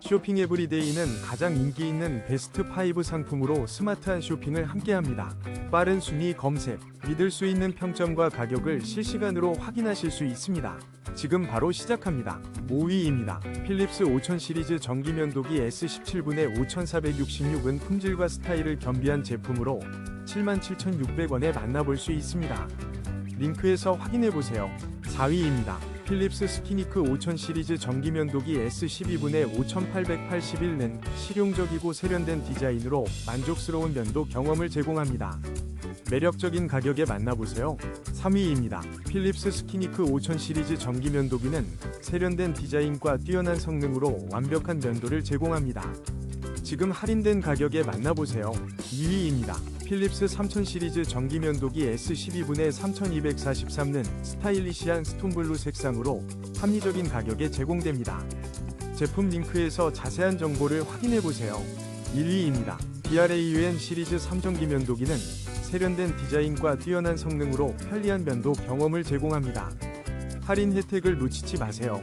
쇼핑 에브리데이는 가장 인기 있는 베스트 5 상품으로 스마트한 쇼핑을 함께합니다. 빠른 순위 검색, 믿을 수 있는 평점과 가격을 실시간으로 확인하실 수 있습니다. 지금 바로 시작합니다. 5위입니다. 필립스 5000 시리즈 전기 면도기 S17분의 5466은 품질과 스타일을 겸비한 제품으로 77,600원에 만나볼 수 있습니다. 링크에서 확인해보세요. 4위입니다. 필립스 스키니크 5000 시리즈 전기 면도기 S12분의 5881는 실용적이고 세련된 디자인으로 만족스러운 면도 경험을 제공합니다. 매력적인 가격에 만나보세요. 3위입니다. 필립스 스키니크 5000 시리즈 전기 면도기는 세련된 디자인과 뛰어난 성능으로 완벽한 면도를 제공합니다. 지금 할인된 가격에 만나보세요. 2위입니다. 필립스 3000 시리즈 전기 면도기 S12분의 3243는 스타일리시한 스톤블루 색상으로 합리적인 가격에 제공됩니다. 제품 링크에서 자세한 정보를 확인해보세요. 1위입니다. BRAUN 시리즈 3전기 면도기는 세련된 디자인과 뛰어난 성능으로 편리한 면도 경험을 제공합니다. 할인 혜택을 놓치지 마세요.